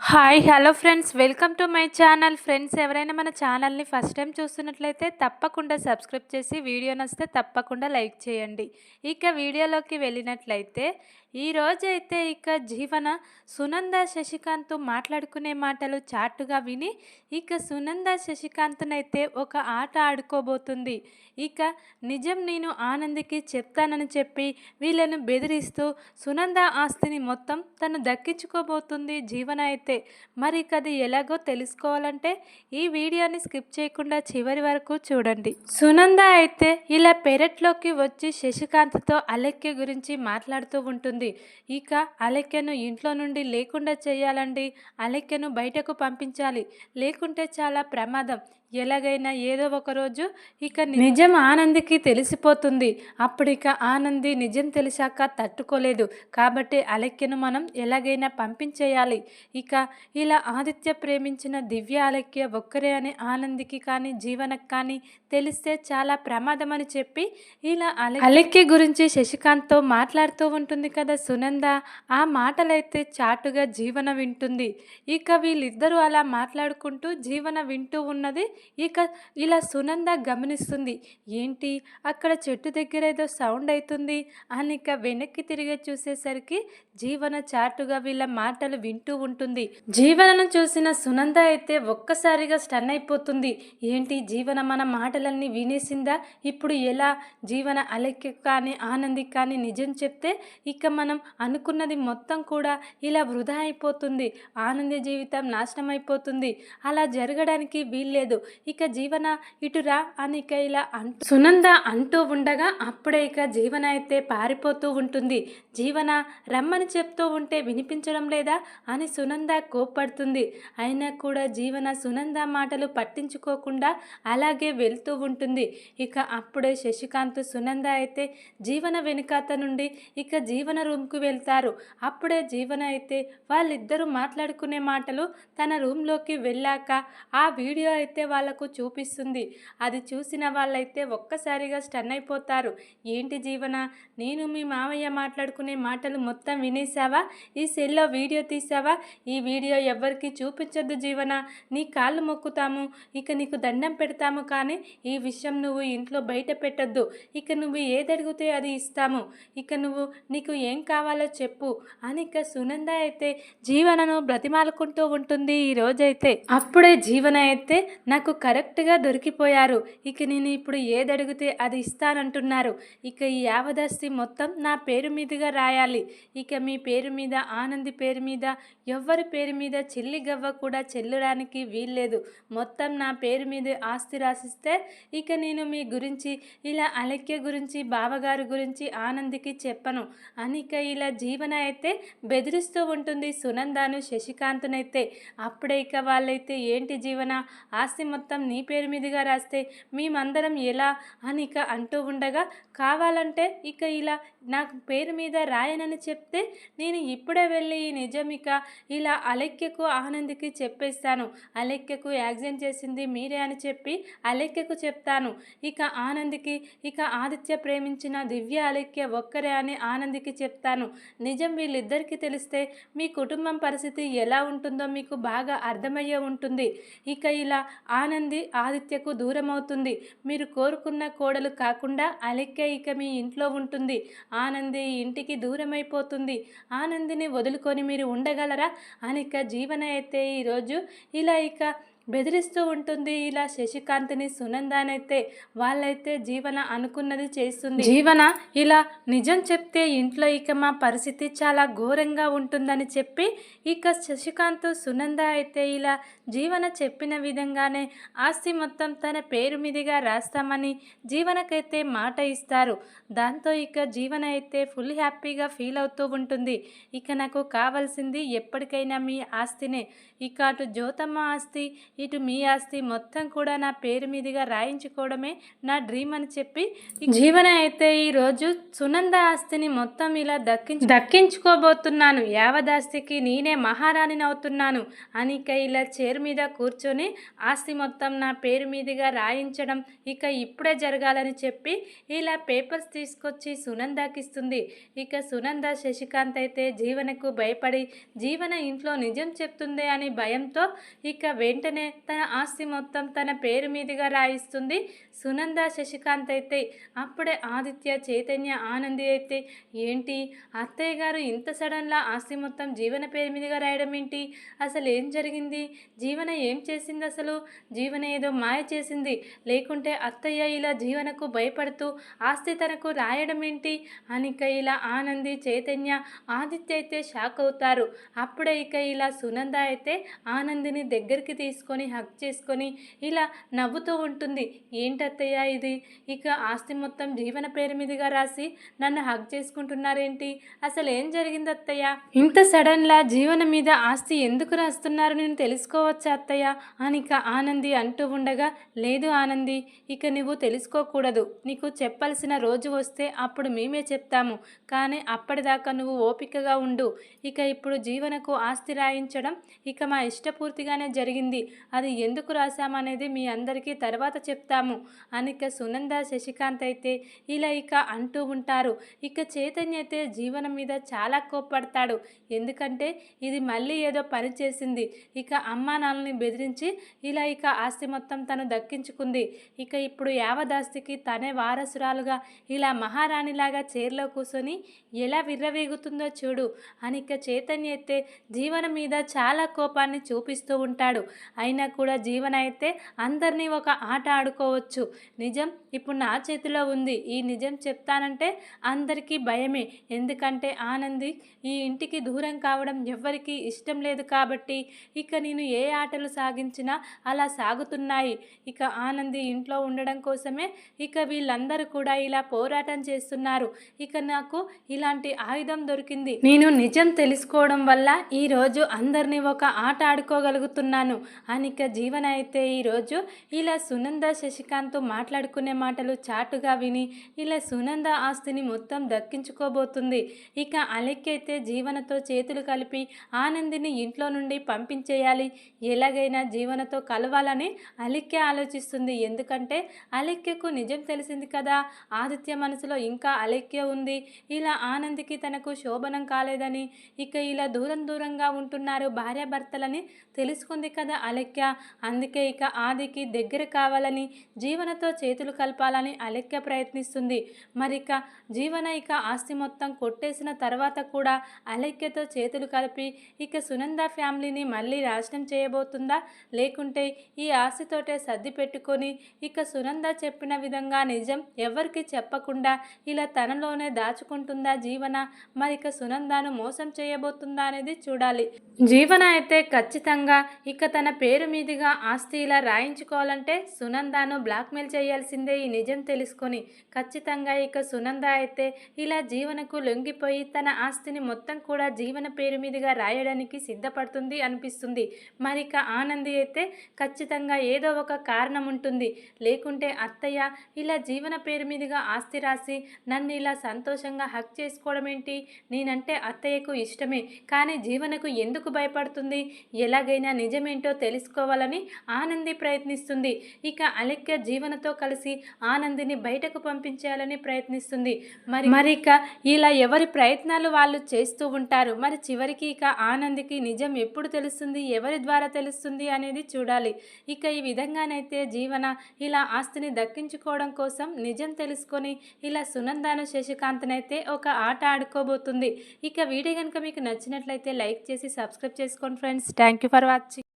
Hi hello friends. Welcome to my channel. Friends ఎవరైనా మన ఛానల్ని ఫస్ట్ టైం చూస్తున్నట్లయితే తప్పకుండా సబ్స్క్రైబ్ చేసి వీడియో నచ్చితే తప్పకుండా లైక్ చేయండి. ఇక వీడియోలోకి వెళ్ళినట్లయితే ఈ రోజైతే ఇక జీవన సునంద శశికాంత్ మాట్లాడుకునే మాటలు చాటుగా విని ఇక సునంద శశికాంత్నైతే ఒక ఆట ఆడుకోబోతుంది. ఇక నిజం నేను ఆనందికి చెప్తానని చెప్పి వీళ్ళను బెదిరిస్తూ సునంద ఆస్తిని మొత్తం తను దక్కించుకోబోతుంది జీవన అయితే. మరి అది ఎలాగో తెలుసుకోవాలంటే ఈ వీడియోని స్కిప్ చేయకుండా చివరి వరకు చూడండి. సునంద అయితే ఇలా పెరట్లోకి వచ్చి శశికాంత్తో అలెక్య గురించి మాట్లాడుతూ ఉంటుంది. ఇక అలెక్యను ఇంట్లో నుండి లేకుండా చేయాలండి. అలెక్యను బయటకు పంపించాలి. లేకుంటే చాలా ప్రమాదం. ఎలాగైనా ఏదో ఒక రోజు ఇక నిజం ఆనందికి తెలిసిపోతుంది. అప్పుడు ఇక ఆనంది నిజం తెలిసాక తట్టుకోలేదు. కాబట్టి అలెక్యను మనం ఎలాగైనా పంపించేయాలి. ఇక ఇలా ఆదిత్య ప్రేమించిన దివ్య అలెక్య ఒక్కరే అని ఆనందికి కానీ జీవనకు కానీ తెలిస్తే చాలా ప్రమాదం అని చెప్పి ఇలా అలె అలెక్య గురించి శశికాంత్తో మాట్లాడుతూ ఉంటుంది కదా సునంద. ఆ మాటలైతే చాటుగా జీవన వింటుంది. ఇక వీళ్ళిద్దరూ అలా మాట్లాడుకుంటూ జీవన వింటూ ఉన్నది ఇక ఇలా సునంద గమనిస్తుంది. ఏంటి? అక్కడ చెట్టు దగ్గర ఏదో సౌండ్ అవుతుంది అని ఇక వెనక్కి తిరిగి చూసేసరికి జీవన చాటుగా వీళ్ళ మాటలు వింటూ ఉంటుంది. జీవనను చూసిన సునంద అయితే ఒక్కసారిగా స్టన్ అయిపోతుంది. ఏంటి? జీవన మన మాటలన్నీ వినేసిందా? ఇప్పుడు ఎలా? జీవన అలెక్కి కానీ ఆనంది కానీ నిజం చెప్తే ఇక మనం అనుకున్నది మొత్తం కూడా ఇలా వృధా అయిపోతుంది. ఆనంద జీవితం నాశనం అయిపోతుంది. అలా జరగడానికి వీల్లేదు. ఇక జీవన ఇటురా అని ఇక ఇలా అంటూ సునంద అంటూ ఉండగా అప్పుడే ఇక జీవన అయితే పారిపోతూ ఉంటుంది. జీవన రమ్మని చెప్తూ ఉంటే వినిపించడం లేదా అని సునంద కోప్పడుతుంది. అయినా కూడా జీవన సునంద మాటలు పట్టించుకోకుండా అలాగే వెళ్తూ ఉంటుంది. ఇక అప్పుడే శశికాంత్ సునంద అయితే జీవన వెనుకాత నుండి ఇక జీవన రూమ్కు వెళ్తారు. అప్పుడే జీవన అయితే వాళ్ళిద్దరూ మాట్లాడుకునే మాటలు తన రూమ్లోకి వెళ్ళాక ఆ వీడియో అయితే వాళ్ళకు చూపిస్తుంది. అది చూసిన వాళ్ళైతే ఒక్కసారిగా స్టన్ అయిపోతారు. ఏంటి జీవన? నేను మీ మామయ్య మాట్లాడుకునే మాటలు మొత్తం వినేసావా ఈ సెల్లో వీడియో తీసావా ఈ వీడియో ఎవ్వరికి చూపించొద్దు జీవన? నీ కాళ్ళు మొక్కుతాము. ఇక నీకు దండం పెడతాము కానీ ఈ విషయం నువ్వు ఇంట్లో బయట పెట్టొద్దు. ఇక నువ్వు ఏది అడిగితే అది ఇస్తాము. ఇక నువ్వు నీకు ఏం కావాలో చెప్పు. అని ఇక సునంద అయితే జీవనను బ్రతిమాలుకుంటూ ఉంటుంది ఈ రోజైతే. అప్పుడే జీవన అయితే నాకు కరెక్ట్గా దొరికిపోయారు. ఇక నేను ఇప్పుడు ఏది అడిగితే అది ఇస్తానంటున్నారు. ఇక ఈ యావదస్తి మొత్తం నా పేరు మీదుగా రాయాలి. ఇక మీ పేరు మీద ఆనంది పేరు మీద ఎవ్వరి పేరు మీద చెల్లి గవ్వ కూడా చెల్లడానికి వీల్లేదు. మొత్తం నా పేరు మీద ఆస్తి రాసిస్తే ఇక నేను మీ గురించి ఇలా అలక్య గురించి బావగారి గురించి ఆనందికి చెప్పను. అని ఇక ఇలా జీవన అయితే బెదిరిస్తూ ఉంటుంది సునందాను శశికాంత్నైతే. అప్పుడే ఇక వాళ్ళైతే ఏంటి జీవన? ఆస్తి మొత్తం నీ పేరు మీదుగా రాస్తే మేమందరం ఎలా? అని ఇక అంటూ ఉండగా కావాలంటే ఇక ఇలా నాకు పేరు మీద రాయనని చెప్తే నేను ఇప్పుడే వెళ్ళి ఈ నిజం ఇక ఇలా అలెక్యకు ఆనందికి చెప్పేస్తాను. అలెక్యకు యాక్సిడెంట్ చేసింది మీరే అని చెప్పి అలెక్యకు చెప్తాను. ఇక ఆనందికి ఇక ఆదిత్య ప్రేమించిన దివ్య అలెక్య ఒక్కరే అని ఆనందికి చెప్తాను. నిజం వీళ్ళిద్దరికీ తెలిస్తే మీ కుటుంబం పరిస్థితి ఎలా ఉంటుందో మీకు బాగా అర్థమయ్యే ఉంటుంది. ఇక ఇలా ఆనంది ఆదిత్యకు దూరం అవుతుంది మీరు కోరుకున్న కోడలు కాకుండా అలెక్క ఇక మీ ఇంట్లో ఉంటుంది. ఆనంది ఇంటికి దూరం అయిపోతుంది ఆనందిని వదులుకొని మీరు ఉండగలరా? అనిక జీవన అయితే ఈరోజు ఇలా ఇక బెదిరిస్తూ ఉంటుంది. ఇలా శశికాంత్ని సునందానైతే వాళ్ళైతే జీవన అనుకున్నది చేస్తుంది. జీవన? ఇలా నిజం చెప్తే ఇంట్లో ఇక మా పరిస్థితి చాలా ఘోరంగా ఉంటుందని చెప్పి ఇక శశికాంత్ సునంద అయితే ఇలా జీవన చెప్పిన విధంగానే ఆస్తి మొత్తం తన పేరు మీదుగా రాస్తామని జీవనకైతే మాట ఇస్తారు. దాంతో ఇక జీవన అయితే ఫుల్ హ్యాపీగా ఫీల్ అవుతూ ఉంటుంది. ఇక నాకు కావాల్సింది ఎప్పటికైనా మీ ఆస్తినే. ఇక అటు జ్యోతమ్మ ఆస్తి ఇటు మీ ఆస్తి మొత్తం కూడా నా పేరు మీదుగా రాయించుకోవడమే నా డ్రీమ్ అని చెప్పి జీవన అయితే ఈరోజు సునంద ఆస్తిని మొత్తం ఇలా దక్కించు దక్కించుకోబోతున్నాను. యావదాస్తికి నేనే మహారాణిని అవుతున్నాను అని ఇక ఇలా చైర్ మీద కూర్చొని ఆస్తి మొత్తం నా పేరు మీదుగా రాయించడం ఇక ఇప్పుడే జరగాలని చెప్పి ఇలా పేపర్స్ తీసుకొచ్చి సునందాకి ఇస్తుంది. ఇక సునంద శశికాంత్ అయితే జీవనకు భయపడి జీవన ఇంట్లో నిజం చెప్తుందే అని భయంతో ఇక వెంటనే తన ఆస్తి మొత్తం తన పేరు మీదుగా రాయిస్తుంది. సునంద శశికాంత్ అయితే అప్పుడే ఆదిత్య చైతన్య ఆనంది అయితే ఏంటి? అత్తయ్య గారు ఇంత సడన్లా ఆస్తి మొత్తం జీవన పేరు మీదుగా రాయడం ఏంటి? అసలు ఏం జరిగింది? జీవన ఏం చేసింది అసలు? జీవన ఏదో మాయ చేసింది. లేకుంటే అత్తయ్య ఇలా జీవనకు భయపడుతూ ఆస్తి తనకు రాయడం ఏంటి? అని ఇక ఇలా ఆనంది చైతన్య ఆదిత్య అయితే షాక్ అవుతారు. అప్పుడే ఇక ఇలా సునంద అయితే ఆనందిని దగ్గరికి తీసుకొని హక్ చేసుకొని ఇలా నవ్వుతూ ఉంటుంది. ఏంటత్తయ్య ఇది? ఇక ఆస్తి మొత్తం జీవన పేరు మీదుగా రాసి నన్ను హక్ చేసుకుంటున్నారేంటి? అసలు ఏం జరిగింది అత్తయ్య ఇంత సడన్లా జీవన మీద ఆస్తి ఎందుకు రాస్తున్నారు నేను తెలుసుకోవచ్చా అత్తయ్య? అని ఇక ఆనంది అంటూ ఉండగా లేదు ఆనంది ఇక నువ్వు తెలుసుకోకూడదు. నీకు చెప్పాల్సిన రోజు వస్తే అప్పుడు మేమే చెప్తాము. కానీ అప్పటిదాకా నువ్వు ఓపికగా ఉండు. ఇక ఇప్పుడు జీవనకు ఆస్తి రాయించడం ఇక మా ఇష్టపూర్తిగానే జరిగింది. అది ఎందుకు రాశామనేది మీ అందరికీ తర్వాత చెప్తాము. అనిక సునంద శశికాంత్ అయితే ఇలా ఇక అంటూ ఉంటారు. ఇక చైతన్య అయితే జీవనం మీద చాలా కోప్పడతాడు. ఎందుకంటే ఇది మళ్ళీ ఏదో పని చేసింది. ఇక అమ్మా నాన్నని బెదిరించి ఇలా ఇక ఆస్తి మొత్తం తను దక్కించుకుంది. ఇక ఇప్పుడు యావదాస్తికి తనే వారసురాలుగా ఇలా మహారాణిలాగా చైర్లో కూర్చొని ఎలా విర్రవేగుతుందో చూడు. అనిక చైతన్య అయితే జీవనం మీద చాలా కోపాన్ని చూపిస్తూ ఉంటాడు. అయినా కూడా జీవన అయితే అందరినీ ఒక ఆట ఆడుకోవచ్చు. నిజం? ఇప్పుడు నా చేతిలో ఉంది. ఈ నిజం చెప్తానంటే అందరికీ భయమే. ఎందుకంటే ఆనంది ఈ ఇంటికి దూరం కావడం ఎవ్వరికీ ఇష్టం లేదు కాబట్టి ఇక నేను ఏ ఆటలు సాగించినా అలా సాగుతున్నాయి. ఇక ఆనంది ఇంట్లో ఉండడం కోసమే ఇక వీళ్ళందరూ కూడా ఇలా పోరాటం చేస్తున్నారు. ఇక నాకు ఇలాంటి ఆయుధం దొరికింది. నేను నిజం తెలుసుకోవడం వల్ల ఈరోజు అందరినీ ఒక ఆట ఆడుకోగలుగుతున్నాను ఇక జీవన అయితే ఈరోజు ఇలా సునంద శశికాంత్తో మాట్లాడుకునే మాటలు చాటుగా విని ఇలా సునంద ఆస్తిని మొత్తం దక్కించుకోబోతుంది. ఇక అలెక్కైతే జీవనతో చేతులు కలిపి ఆనందిని ఇంట్లో నుండి పంపించేయాలి. ఎలాగైనా జీవనతో కలవాలని అలిక్య ఆలోచిస్తుంది. ఎందుకంటే అలెక్యకు నిజం తెలిసింది కదా. ఆదిత్య మనసులో ఇంకా అలెక్య ఉంది. ఇలా ఆనందికి తనకు శోభనం కాలేదని ఇక ఇలా దూరం దూరంగా ఉంటున్నారు భార్యాభర్తలని తెలుసుకుంది కదా అలెక్య అందుకే ఇక ఆదికి దగ్గర కావాలని జీవనతో చేతులు కలపాలని అలెక్య ప్రయత్నిస్తుంది. మరిక జీవన ఇక ఆస్తి మొత్తం కొట్టేసిన తర్వాత కూడా అలెక్యతో చేతులు కలిపి ఇక సునంద ఫ్యామిలీని మళ్ళీ నాశనం చేయబోతుందా? లేకుంటే ఈ ఆస్తితోటే సర్ది పెట్టుకొని ఇక సునంద చెప్పిన విధంగా నిజం ఎవరికి చెప్పకుండా ఇలా తనలోనే దాచుకుంటుందా జీవన? మరిక సునందాను మోసం చేయబోతుందా అనేది చూడాలి. జీవన అయితే ఖచ్చితంగా ఇక తన పేరు పేరు మీదుగా ఆస్తి ఇలా రాయించుకోవాలంటే సునందాను బ్లాక్మెయిల్ చేయాల్సిందే ఈ నిజం తెలుసుకొని. ఖచ్చితంగా ఇక సునంద అయితే ఇలా జీవనకు లొంగిపోయి తన ఆస్తిని మొత్తం కూడా జీవన పేరు మీదుగా రాయడానికి సిద్ధపడుతుంది అనిపిస్తుంది. మరిక ఆనంది అయితే ఖచ్చితంగా ఏదో ఒక కారణం ఉంటుంది. లేకుంటే అత్తయ్య ఇలా జీవన పేరు మీదుగా ఆస్తి రాసి నన్ను ఇలా సంతోషంగా హక్ చేసుకోవడం ఏంటి? నేనంటే అత్తయ్యకు ఇష్టమే. కానీ జీవనకు ఎందుకు భయపడుతుంది? ఎలాగైనా నిజమేంటో తెలుసుకోవాలని ఆనంది ప్రయత్నిస్తుంది. ఇక అలెక్య జీవనతో కలిసి ఆనందిని బయటకు పంపించేయాలని ప్రయత్నిస్తుంది. మరి మరి ఇక ఇలా ఎవరి ప్రయత్నాలు వాళ్ళు చేస్తూ ఉంటారు? మరి చివరికి ఇక ఆనందికి నిజం ఎప్పుడు తెలుస్తుంది? ఎవరి ద్వారా తెలుస్తుంది అనేది చూడాలి. ఇక ఈ విధంగానైతే జీవన ఇలా ఆస్తిని దక్కించుకోవడం కోసం నిజం తెలుసుకొని ఇలా సునందాను శశికాంత్నైతే ఒక ఆట ఆడుకోబోతుంది. ఇక వీడియో కనుక మీకు నచ్చినట్లయితే లైక్ చేసి సబ్స్క్రైబ్ చేసుకోండి friends. Thank you for watching.